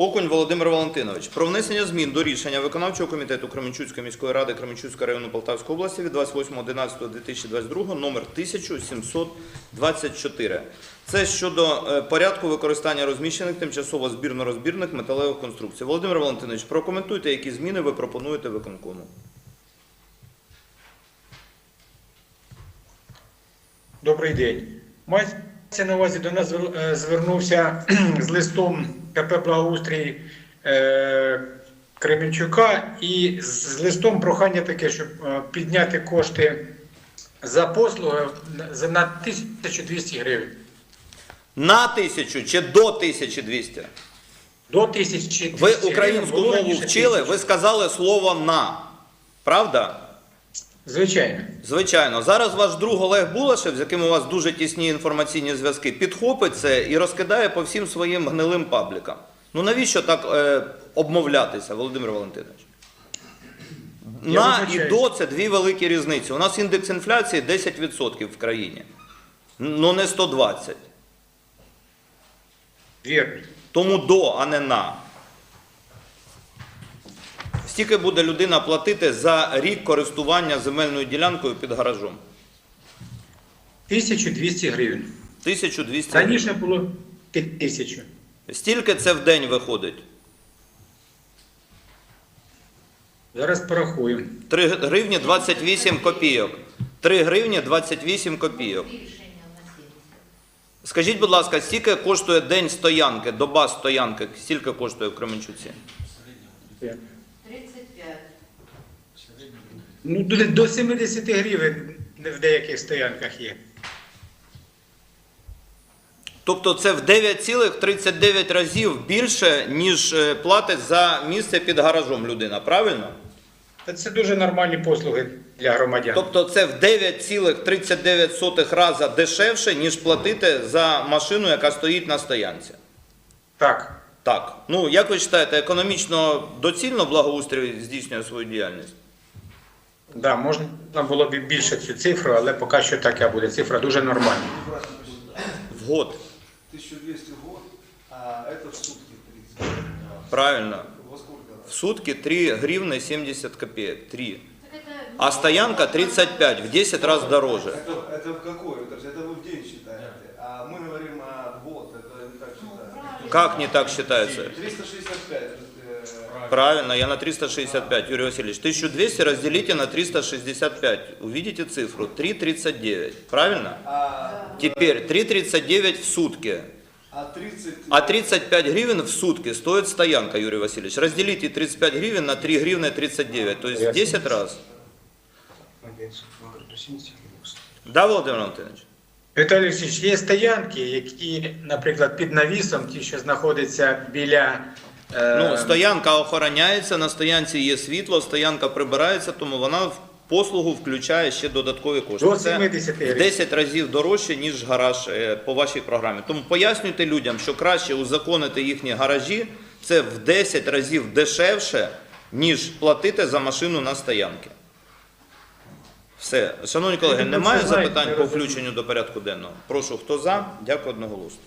Окунь Володимир Валентинович про внесення змін до рішення виконавчого комітету Кременчуцької міської ради Кременчуцького району Полтавської області від 28.11.2022 номер 1724. Це щодо е, порядку використання розміщених тимчасово збірно-розбірних металевих конструкцій. Володимир Валентинович, прокоментуйте, які зміни ви пропонуєте виконкому. Добрий день. На увазі до нас е, звернувся з листом КП Благоустрій е, Кременчука і з листом прохання таке, щоб е, підняти кошти за послуги на- 1200 гривень. На тисячу чи до 1200? До 1200 Ви українську мову вчили, ви сказали слово на. Правда? Звичайно. Звичайно, зараз ваш друг Олег Булашев, з яким у вас дуже тісні інформаційні зв'язки, підхопить це і розкидає по всім своїм гнилим паблікам. Ну навіщо так е, обмовлятися, Володимир Валентинович? Я На і до це дві великі різниці. У нас індекс інфляції 10% в країні. Ну не 120. Вірно. Тому до, а не на. Стільки буде людина платити за рік користування земельною ділянкою під гаражом? 1200 гривень. 1200 гривень. Раніше було 1000. Стільки це в день виходить? Зараз порахуємо. 3 гривні 28 копійок. 3 гривні 28 копійок. Скажіть, будь ласка, скільки коштує день стоянки, доба стоянки, стільки коштує в Кременчуці? 35. Ну, до, до 70 гривень в деяких стоянках є. Тобто це в 9,39 разів більше, ніж е, платить за місце під гаражом людина, правильно? Та це дуже нормальні послуги для громадян. Тобто це в 9,39 рази дешевше, ніж платити за машину, яка стоїть на стоянці. Так. Так. Ну, як ви вважаєте, економічно доцільно благоустрій здійснює свою діяльність? Да, можна було б і більше цю цифру, але поки що така буде. Цифра дуже нормальна. В год. 1200 в год, а это в сутки 30. Правильно. Во сколько? В сутки 3 гривны 70 копеек. 3. Так это, А стоянка 35, в 10 раз дороже. Это, это в какой? Это, вы в день считаете. А мы говорим о год, это не так считается. Как не так считается? 365 э, Правильно, я на 365, Юрий Васильевич. 1200 разделите на 365. Увидите цифру. 3,39. Правильно? А, Теперь 3,39 в сутки. а 30... А 35 гривен в сутки стоит стоянка, Юрий Васильевич. Разделите 35 гривен на 3 гривны 39, то есть в 10 раз. Да, Володимир Валентинович? Віталій Олексійович, є стоянки, які, наприклад, під навісом, ті, що знаходяться біля. Ну, стоянка охороняється, на стоянці є світло, стоянка прибирається, тому вона в послугу включає ще додаткові кошти. До Це 70 в 10 разів дорожче, ніж гараж е, по вашій програмі. Тому пояснюйте людям, що краще узаконити їхні гаражі, це в 10 разів дешевше, ніж платити за машину на стоянки. Все. Шановні колеги, немає запитань по включенню до порядку денного? Прошу, хто за? Дякую одноголосно.